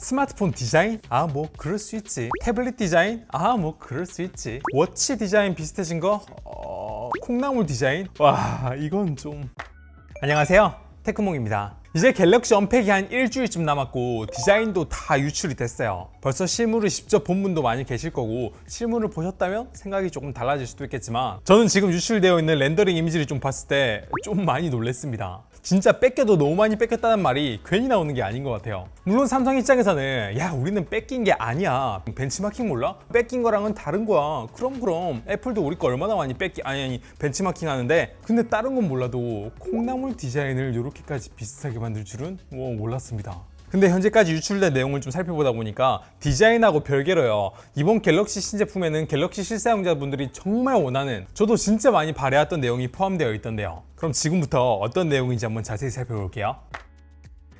스마트폰 디자인? 아 뭐 그럴 수 있지 태블릿 디자인? 아 뭐 그럴 수 있지 워치 디자인 비슷해진 거? 어... 콩나물 디자인? 와 이건 좀 안녕하세요 테크몽입니다 이제 갤럭시 언팩이 한 일주일쯤 남았고 디자인도 다 유출이 됐어요 벌써 실물을 직접 본 분도 많이 계실 거고 실물을 보셨다면 생각이 조금 달라질 수도 있겠지만 저는 지금 유출되어 있는 렌더링 이미지를 좀 봤을 때 좀 많이 놀랬습니다 진짜 뺏겨도 너무 많이 뺏겼다는 말이 괜히 나오는 게 아닌 것 같아요. 물론 삼성 입장에서는 야 우리는 뺏긴 게 아니야. 벤치마킹 몰라? 뺏긴 거랑은 다른 거야. 그럼 그럼 애플도 우리 거 얼마나 많이 뺏기 아니 아니 벤치마킹 하는데 근데 다른 건 몰라도 콩나물 디자인을 이렇게까지 비슷하게 만들 줄은 뭐 몰랐습니다. 근데 현재까지 유출된 내용을 좀 살펴보다 보니까 디자인하고 별개로요. 이번 갤럭시 신제품에는 갤럭시 실사용자분들이 정말 원하는 저도 진짜 많이 바래왔던 내용이 포함되어 있던데요. 그럼 지금부터 어떤 내용인지 한번 자세히 살펴볼게요.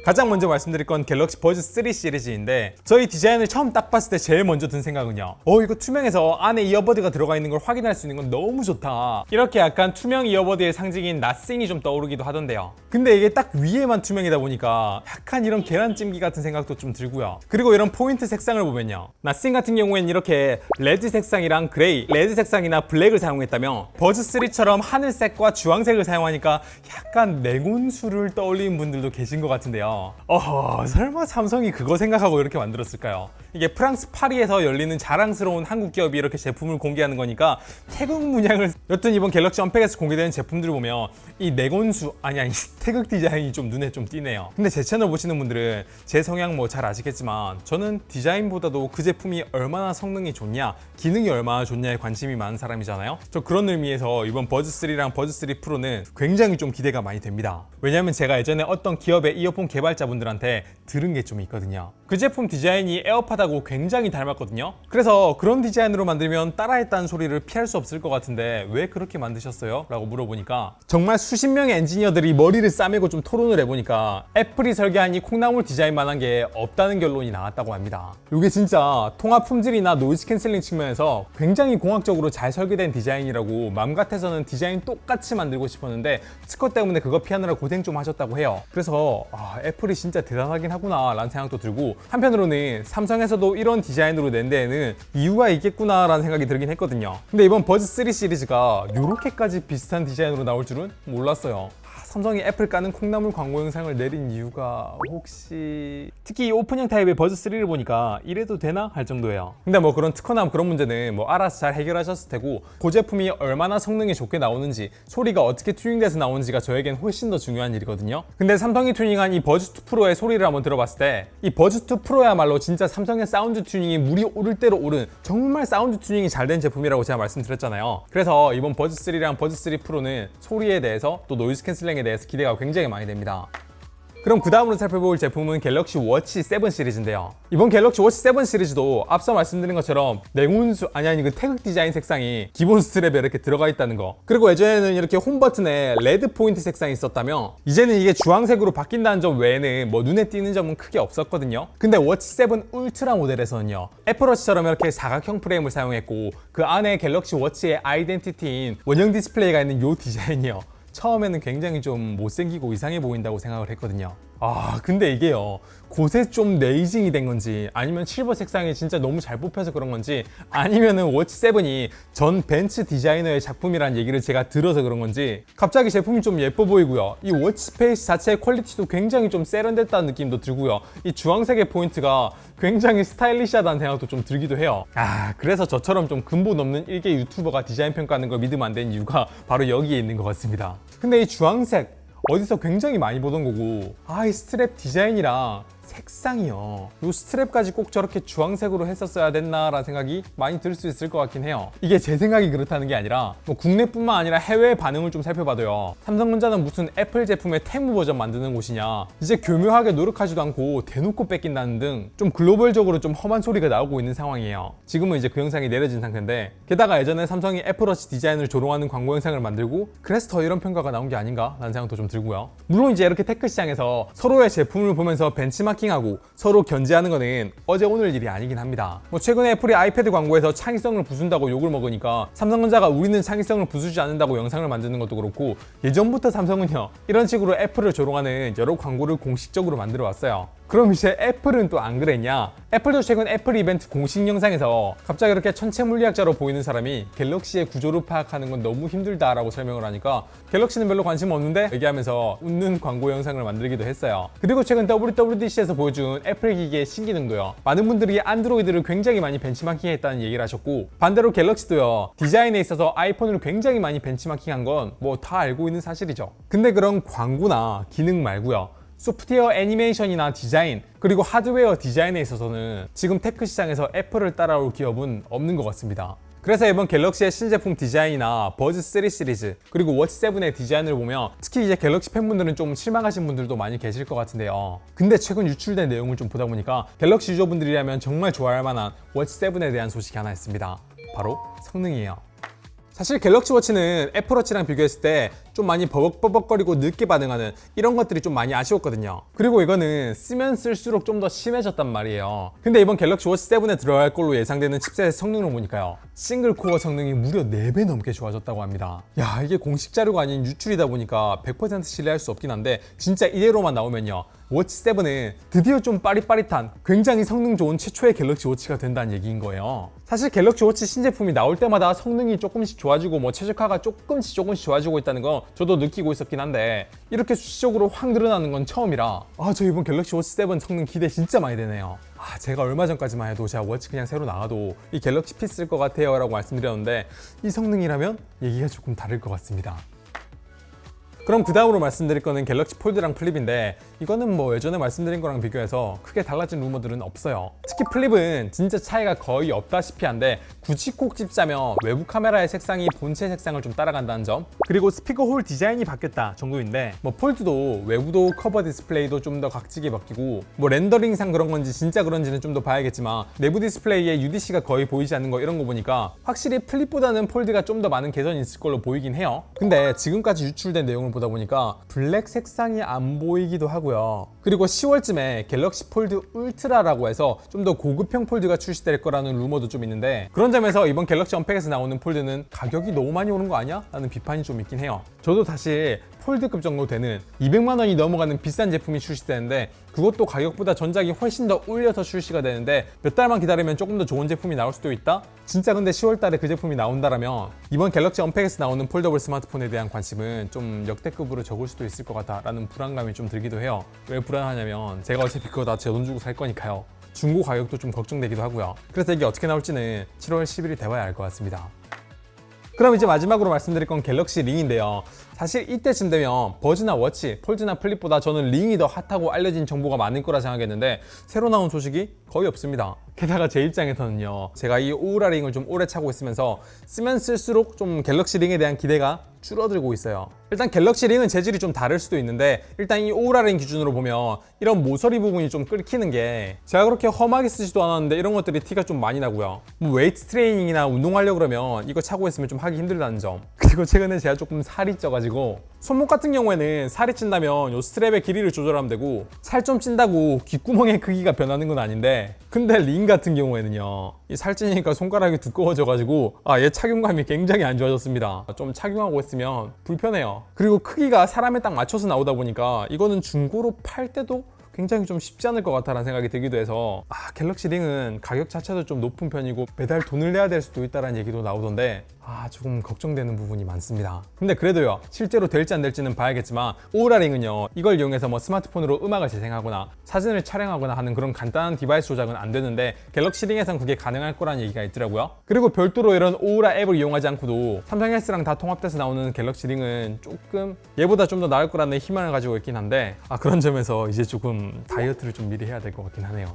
가장 먼저 말씀드릴 건 갤럭시 버즈 3 시리즈인데 저희 디자인을 처음 딱 봤을 때 제일 먼저 든 생각은요. 어 이거 투명해서 안에 이어버드가 들어가 있는 걸 확인할 수 있는 건 너무 좋다. 이렇게 약간 투명 이어버드의 상징인 나싱이 좀 떠오르기도 하던데요. 근데 이게 딱 위에만 투명이다 보니까 약간 이런 계란찜기 같은 생각도 좀 들고요. 그리고 이런 포인트 색상을 보면요. 나싱 같은 경우엔 이렇게 레드 색상이랑 그레이 레드 색상이나 블랙을 사용했다면 버즈 3처럼 하늘색과 주황색을 사용하니까 약간 냉온수를 떠올리는 분들도 계신 것 같은데요 어허 설마 삼성이 그거 생각하고 이렇게 만들었을까요? 이게 프랑스 파리에서 열리는 자랑스러운 한국 기업이 이렇게 제품을 공개하는 거니까 태극 문양을 여튼 이번 갤럭시 언팩에서 공개된 제품들을 보면 이 내건수 아니 아니 태극 디자인이 좀 눈에 좀 띄네요. 근데 제 채널 보시는 분들은 제 성향 뭐 잘 아시겠지만 저는 디자인보다도 그 제품이 얼마나 성능이 좋냐 기능이 얼마나 좋냐에 관심이 많은 사람이잖아요. 저 그런 의미에서 이번 버즈3랑 버즈3 프로는 굉장히 좀 기대가 많이 됩니다. 왜냐면 제가 예전에 어떤 기업의 이어폰 개발자분들한테 들은 게 좀 있거든요 그 제품 디자인이 에어팟하고 굉장히 닮았거든요. 그래서 그런 디자인으로 만들면 따라했다는 소리를 피할 수 없을 것 같은데 왜 그렇게 만드셨어요? 라고 물어보니까 정말 수십 명의 엔지니어들이 머리를 싸매고 좀 토론을 해보니까 애플이 설계한 이 콩나물 디자인만한 게 없다는 결론이 나왔다고 합니다. 이게 진짜 통화 품질이나 노이즈 캔슬링 측면에서 굉장히 공학적으로 잘 설계된 디자인이라고 맘 같아서는 디자인 똑같이 만들고 싶었는데 스커 때문에 그거 피하느라 고생 좀 하셨다고 해요. 그래서 아, 애플이 진짜 대단하긴 하구나 라는 생각도 들고 한편으로는 삼성에서도 이런 디자인으로 낸 데에는 이유가 있겠구나 라는 생각이 들긴 했거든요. 근데 이번 버즈 3 시리즈가 이렇게까지 비슷한 디자인으로 나올 줄은 몰랐어요. 아, 삼성이 애플 까는 콩나물 광고 영상을 내린 이유가 혹시 특히 이 오픈형 타입의 버즈 3를 보니까 이래도 되나 할 정도예요. 근데 뭐 그런 특허나 그런 문제는 뭐 알아서 잘 해결하셨을 테고 그 제품이 얼마나 성능이 좋게 나오는지 소리가 어떻게 튜닝돼서 나오는지가 저에겐 훨씬 더 중요한 일이거든요. 근데 삼성이 튜닝한 이 버즈 2 프로의 소리를 한번 들어봤을 때 이 버즈 2 프로야말로 진짜 삼성의 사운드 튜닝이 물이 오를 대로 오른 정말 사운드 튜닝이 잘 된 제품이라고 제가 말씀드렸잖아요. 그래서 이번 버즈 3랑 버즈 3 프로는 소리에 대해서 또 노이즈 캔슬링 에 대해서 기대가 굉장히 많이 됩니다. 그럼 그 다음으로 살펴볼 제품은 갤럭시 워치 7 시리즈인데요. 이번 갤럭시 워치 7 시리즈도 앞서 말씀드린 것처럼 냉온수 아니 아니 그 태극 디자인 색상이 기본 스트랩에 이렇게 들어가 있다는 거. 그리고 예전에는 이렇게 홈 버튼에 레드 포인트 색상이 있었다면 이제는 이게 주황색으로 바뀐다는 점 외에는 뭐 눈에 띄는 점은 크게 없었거든요. 근데 워치 7 울트라 모델에서는요. 애플워치처럼 이렇게 사각형 프레임을 사용했고 그 안에 갤럭시 워치의 아이덴티티인 원형 디스플레이가 있는 이 디자인이요. 처음에는 굉장히 좀 못생기고 이상해 보인다고 생각을 했거든요. 아 근데 이게요 곳에 좀 레이징이 된 건지 아니면 실버 색상이 진짜 너무 잘 뽑혀서 그런 건지 아니면은 워치 7이 전 벤츠 디자이너의 작품이라는 얘기를 제가 들어서 그런 건지 갑자기 제품이 좀 예뻐 보이고요. 이 워치 페이스 자체의 퀄리티도 굉장히 좀 세련됐다는 느낌도 들고요. 이 주황색의 포인트가 굉장히 스타일리시하다는 생각도 좀 들기도 해요. 아 그래서 저처럼 좀 근본 없는 일개 유튜버가 디자인 평가하는 걸 믿으면 안 되는 이유가 바로 여기에 있는 것 같습니다. 근데 이 주황색 어디서 굉장히 많이 보던 거고. 아 이 스트랩 디자인이랑 색상이요. 이 스트랩까지 꼭 저렇게 주황색으로 했었어야 됐나라는 생각이 많이 들 수 있을 것 같긴 해요. 이게 제 생각이 그렇다는 게 아니라 뭐 국내뿐만 아니라 해외 반응을 좀 살펴봐도요. 삼성전자는 무슨 애플 제품의 테무 버전 만드는 곳이냐. 이제 교묘하게 노력하지도 않고 대놓고 뺏긴다는 등 좀 글로벌적으로 좀 험한 소리가 나오고 있는 상황이에요. 지금은 이제 그 영상이 내려진 상태인데 게다가 예전에 삼성이 애플워치 디자인을 조롱하는 광고 영상을 만들고 그래서 더 이런 평가가 나온 게 아닌가 라는 생각도 좀 들고요. 물론 이제 이렇게 테크 시장에서 서로의 제품을 보면서 벤치마 킹 하고 서로 견제하는 거는 어제 오늘 일이 아니긴 합니다. 뭐 최근에 애플이 아이패드 광고에서 창의성을 부순다고 욕을 먹으니까 삼성전자가 우리는 창의성을 부수지 않는다고 영상을 만드는 것도 그렇고 예전부터 삼성은요 이런 식으로 애플을 조롱하는 여러 광고를 공식적으로 만들어 왔어요. 그럼 이제 애플은 또 안 그랬냐? 애플도 최근 애플 이벤트 공식 영상에서 갑자기 이렇게 천체 물리학자로 보이는 사람이 갤럭시의 구조를 파악하는 건 너무 힘들다라고 설명을 하니까 갤럭시는 별로 관심 없는데 얘기하면서 웃는 광고 영상을 만들기도 했어요. 그리고 최근 WWDC에서 보여준 애플 기기의 신기능도요. 많은 분들이 안드로이드를 굉장히 많이 벤치마킹했다는 얘기를 하셨고 반대로 갤럭시도요. 디자인에 있어서 아이폰을 굉장히 많이 벤치마킹한 건 뭐 다 알고 있는 사실이죠. 근데 그런 광고나 기능 말고요. 소프트웨어 애니메이션이나 디자인 그리고 하드웨어 디자인에 있어서는 지금 테크 시장에서 애플을 따라올 기업은 없는 것 같습니다. 그래서 이번 갤럭시의 신제품 디자인이나 버즈 3 시리즈 그리고 워치 7의 디자인을 보면 특히 이제 갤럭시 팬분들은 좀 실망하신 분들도 많이 계실 것 같은데요. 근데 최근 유출된 내용을 좀 보다 보니까 갤럭시 유저분들이라면 정말 좋아할 만한 워치 7에 대한 소식이 하나 있습니다. 바로 성능이에요. 사실 갤럭시 워치는 애플워치랑 비교했을 때 좀 많이 버벅버벅거리고 늦게 반응하는 이런 것들이 좀 많이 아쉬웠거든요. 그리고 이거는 쓰면 쓸수록 좀 더 심해졌단 말이에요. 근데 이번 갤럭시 워치 7에 들어갈 걸로 예상되는 칩셋의 성능을 보니까요. 싱글 코어 성능이 무려 4배 넘게 좋아졌다고 합니다. 야, 이게 공식 자료가 아닌 유출이다 보니까 100% 신뢰할 수 없긴 한데 진짜 이대로만 나오면요. 워치 7은 드디어 좀 빠릿빠릿한 굉장히 성능 좋은 최초의 갤럭시 워치가 된다는 얘기인 거예요. 사실 갤럭시 워치 신제품이 나올 때마다 성능이 조금씩 좋아지고 뭐 최적화가 조금씩 조금씩 좋아지고 있다는 거 저도 느끼고 있었긴 한데 이렇게 수치적으로 확 늘어나는 건 처음이라 아 저 이번 갤럭시 워치 7 성능 기대 진짜 많이 되네요. 아 제가 얼마 전까지만 해도 제가 워치 그냥 새로 나와도 이 갤럭시 피쓸것 같아요 라고 말씀드렸는데 이 성능이라면 얘기가 조금 다를 것 같습니다. 그럼 그 다음으로 말씀드릴 거는 갤럭시 폴드랑 플립인데 이거는 뭐 예전에 말씀드린 거랑 비교해서 크게 달라진 루머들은 없어요. 특히 플립은 진짜 차이가 거의 없다시피 한데 굳이 콕 집자면 외부 카메라의 색상이 본체 색상을 좀 따라간다는 점 그리고 스피커 홀 디자인이 바뀌었다 정도인데 뭐 폴드도 외부도 커버 디스플레이도 좀 더 각지게 바뀌고 뭐 렌더링상 그런 건지 진짜 그런지는 좀 더 봐야겠지만 내부 디스플레이에 UDC가 거의 보이지 않는 거 이런 거 보니까 확실히 플립보다는 폴드가 좀 더 많은 개선이 있을 걸로 보이긴 해요. 근데 지금까지 유출된 내용을 보다 보니까 블랙 색상이 안 보이기도 하고요. 그리고 10월쯤에 갤럭시 폴드 울트라라고 해서 좀 더 고급형 폴드가 출시될 거라는 루머도 좀 있는데 그런 점에서 이번 갤럭시 언팩에서 나오는 폴드는 가격이 너무 많이 오른 거 아니야? 라는 비판이 좀 있긴 해요. 저도 사실 폴드급 정도 되는 200만 원이 넘어가는 비싼 제품이 출시되는데 그것도 가격보다 전작이 훨씬 더 올려서 출시가 되는데 몇 달만 기다리면 조금 더 좋은 제품이 나올 수도 있다? 진짜 근데 10월 달에 그 제품이 나온다라면 이번 갤럭시 언팩에서 나오는 폴더블 스마트폰에 대한 관심은 좀 역대급으로 적을 수도 있을 것 같다 라는 불안감이 좀 들기도 해요. 왜 불안 하냐면 제가 어차피 그거 다 제 돈 주고 살 거니까요. 중고 가격도 좀 걱정되기도 하고요. 그래서 이게 어떻게 나올지는 7월 10일이 돼봐야 알 것 같습니다. 그럼 이제 마지막으로 말씀드릴 건 갤럭시 링인데요. 사실 이때쯤 되면 버즈나 워치, 폴즈나 플립보다 저는 링이 더 핫하고 알려진 정보가 많을 거라 생각했는데 새로 나온 소식이 거의 없습니다. 게다가 제 입장에서는요. 제가 이 오우라 링을 좀 오래 차고 있으면서 쓰면 쓸수록 좀 갤럭시 링에 대한 기대가 줄어들고 있어요. 일단 갤럭시 링은 재질이 좀 다를 수도 있는데 일단 이 오우라 링 기준으로 보면 이런 모서리 부분이 좀 끓기는 게 제가 그렇게 험하게 쓰지도 않았는데 이런 것들이 티가 좀 많이 나고요. 뭐 웨이트 트레이닝이나 운동하려고 그러면 이거 차고 있으면 좀 하기 힘들다는 점. 그리고 최근에 제가 조금 살이 쪄가지고 손목 같은 경우에는 살이 찐다면 요 스트랩의 길이를 조절하면 되고 살 좀 찐다고 귓구멍의 크기가 변하는 건 아닌데 근데 링 같은 경우에는요 이 살찌니까 손가락이 두꺼워져가지고 아 얘 착용감이 굉장히 안 좋아졌습니다. 좀 착용하고 있으면 불편해요. 그리고 크기가 사람에 딱 맞춰서 나오다 보니까 이거는 중고로 팔 때도 굉장히 좀 쉽지 않을 것 같다라는 생각이 들기도 해서 아 갤럭시 링은 가격 자체도 좀 높은 편이고 매달 돈을 내야 될 수도 있다라는 얘기도 나오던데 아 조금 걱정되는 부분이 많습니다. 근데 그래도요 실제로 될지 안 될지는 봐야겠지만 오우라 링은요 이걸 이용해서 뭐 스마트폰으로 음악을 재생하거나 사진을 촬영하거나 하는 그런 간단한 디바이스 조작은 안 되는데 갤럭시 링에선 그게 가능할 거라는 얘기가 있더라고요. 그리고 별도로 이런 오우라 앱을 이용하지 않고도 삼성 S랑 다 통합돼서 나오는 갤럭시 링은 조금 얘보다 좀 더 나을 거라는 희망을 가지고 있긴 한데 아 그런 점에서 이제 조금 다이어트를 좀 미리 해야 될 것 같긴 하네요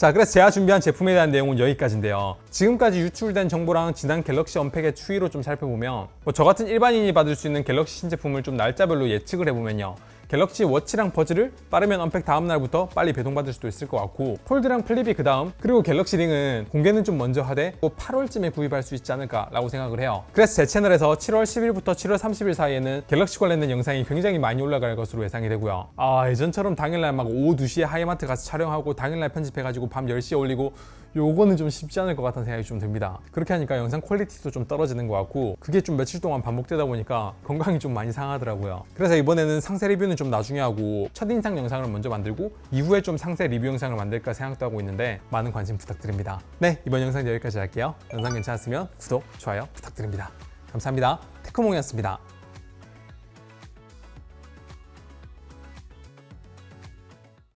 자, 그래서 제가 준비한 제품에 대한 내용은 여기까지인데요. 지금까지 유출된 정보랑 지난 갤럭시 언팩의 추이로 좀 살펴보면 뭐 저 같은 일반인이 받을 수 있는 갤럭시 신제품을 좀 날짜별로 예측을 해보면요. 갤럭시 워치랑 버즈를 빠르면 언팩 다음 날부터 빨리 배송받을 수도 있을 것 같고 폴드랑 플립이 그 다음 그리고 갤럭시 링은 공개는 좀 먼저 하되 8월쯤에 구입할 수 있지 않을까 라고 생각을 해요. 그래서 제 채널에서 7월 10일부터 7월 30일 사이에는 갤럭시 관련된 영상이 굉장히 많이 올라갈 것으로 예상이 되고요. 아 예전처럼 당일날 막 오후 2시에 하이마트 가서 촬영하고 당일날 편집해가지고 밤 10시에 올리고 요거는 좀 쉽지 않을 것 같다는 생각이 좀 듭니다. 그렇게 하니까 영상 퀄리티도 좀 떨어지는 것 같고 그게 좀 며칠 동안 반복되다 보니까 건강이 좀 많이 상하더라고요. 그래서 이번에는 상세 리뷰는 좀 나중에 하고 첫인상 영상을 먼저 만들고 이후에 좀 상세 리뷰 영상을 만들까 생각도 하고 있는데 많은 관심 부탁드립니다. 네, 이번 영상 여기까지 할게요. 영상 괜찮았으면 구독, 좋아요 부탁드립니다. 감사합니다. 테크몽이었습니다.